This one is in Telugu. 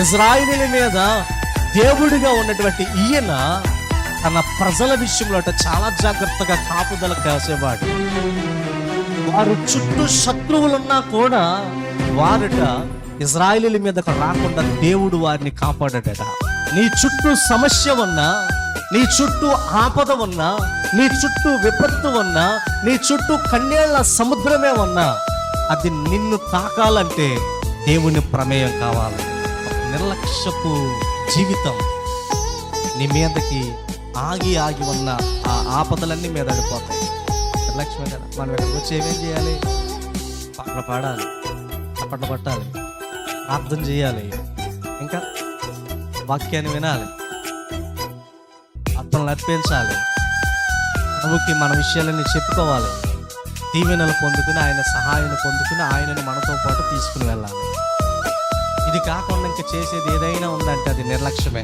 ఇజ్రాయిలీల మీద దేవుడిగా ఉన్నటువంటి ఈయన తన ప్రజల విషయంలో అంటే చాలా జాగ్రత్తగా కాపుదల కాసేవాడు వారు చుట్టూ శత్రువులున్నా కూడా వారిట ఇజ్రాయిలీల మీదకు రాకుండా దేవుడు వారిని కాపాడాడట. నీ చుట్టూ సమస్య ఉన్నా నీ చుట్టూ ఆపద ఉన్నా నీ చుట్టూ విపత్తు ఉన్నా నీ చుట్టూ కన్నేళ్ళ సముద్రమే ఉన్నా అది నిన్ను తాకాలంటే దేవుని ప్రమేయం కావాలి. నిర్లక్ష్యపు జీవితం నీ మీదకి ఆగి ఆగి ఉన్న ఆ ఆపదలన్నీ మీద అడిపోతాయి నిర్లక్ష్యమే కదా. మనం ఇక్కడికి వచ్చి ఏమేం చేయాలి? పాటలు పాడాలి. అప్పట్లు పట్టాలి ప్రార్థన చేయాలి. ఇంకా వాక్యాన్ని వినాలి. అర్థం అర్పించాలి. ప్రభుకి మన విషయాలన్నీ చెప్పుకోవాలి. దీవెనలు పొందుకుని ఆయన సహాయం పొందుకుని ఆయనని మనతో పాటు తీసుకుని వెళ్ళాలి. ఇది కాకుండా ఇంకా చేసేది ఏదైనా ఉందంటే అది నిర్లక్ష్యమే.